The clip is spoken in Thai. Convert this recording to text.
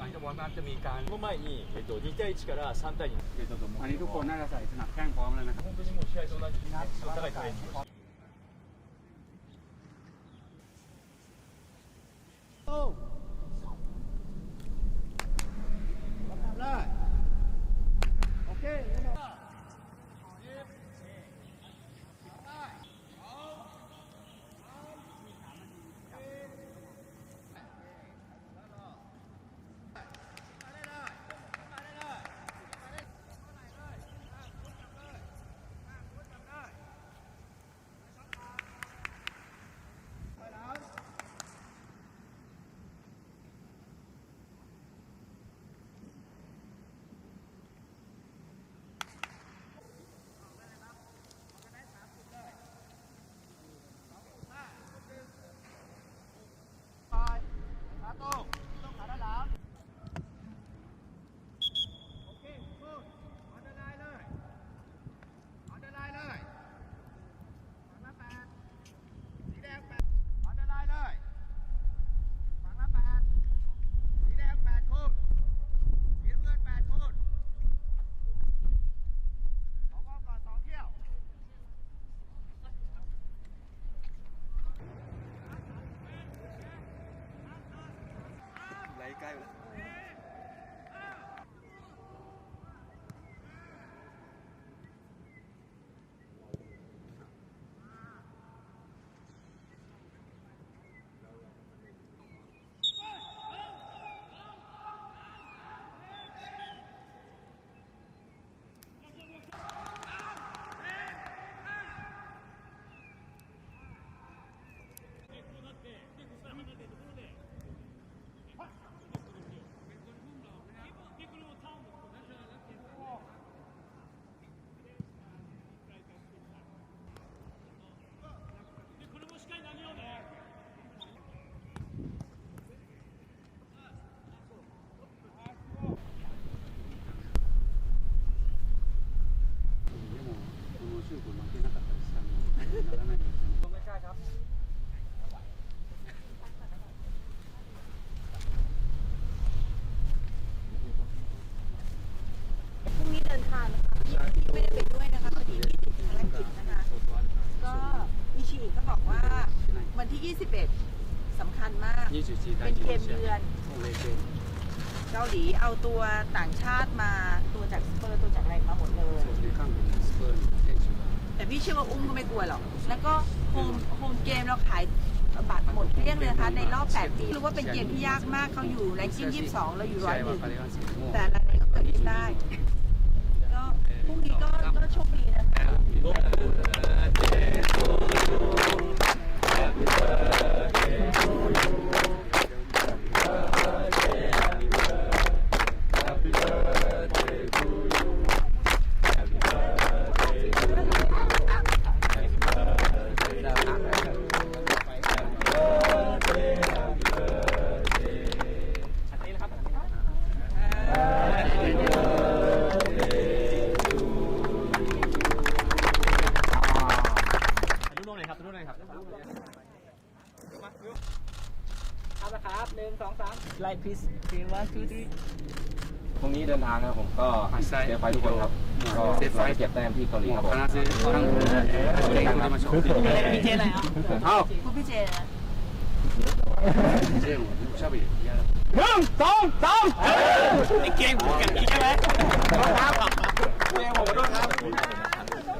หลังจากวอร์มอัพจะมีการ この前に、えっと、2対1から3対2入れたと思う อันนี้ทุกคนน่าจะใส่สนับแข้งพร้อมแล้วนะครับ 本当にもう試合と同じね質の高いト caigo. พรุ่งนี้เดินทางนะคะพี่ไม่ได้ไปด้วยนะคะพดีพี่ติดภารกิจนะคะ ก็อิชิก็บอกว่าวันที่ 21สำคัญมาก เป็นเดือน เกาหลีเอาตัวต่างชาติมาตัวจากสเปอร์ตัวจากอะไรมาหมดเลย แต่พี่เชื่อว่าอุ้มก็ไม่กลัวหรอก แล้วก็โฮมโฮมเกมเราขายบัตรหมดเรียงเลยนะคะ ในรอบ 8 ปีรู้ว่าเป็นเกมที่ยากมากเขาอยู่แรงกิ้ง22 เราอยู่ร้อยหนึ่งแต่อะไรก็เกิดขึ้นได้ับหนึ่งสองสาม like please three one พรุ่งนี้เดินทางนะครับผมก็เซฟไฟทุกคนครับก็เราจะเก็บแต้มที่เกาหลีครับผมพี่เจอะไรอะเอาพูดพี่เจนะหนึ่งสองสามนี่เกมผมกันอีกใช่ไหมครับผมขอโทษครับ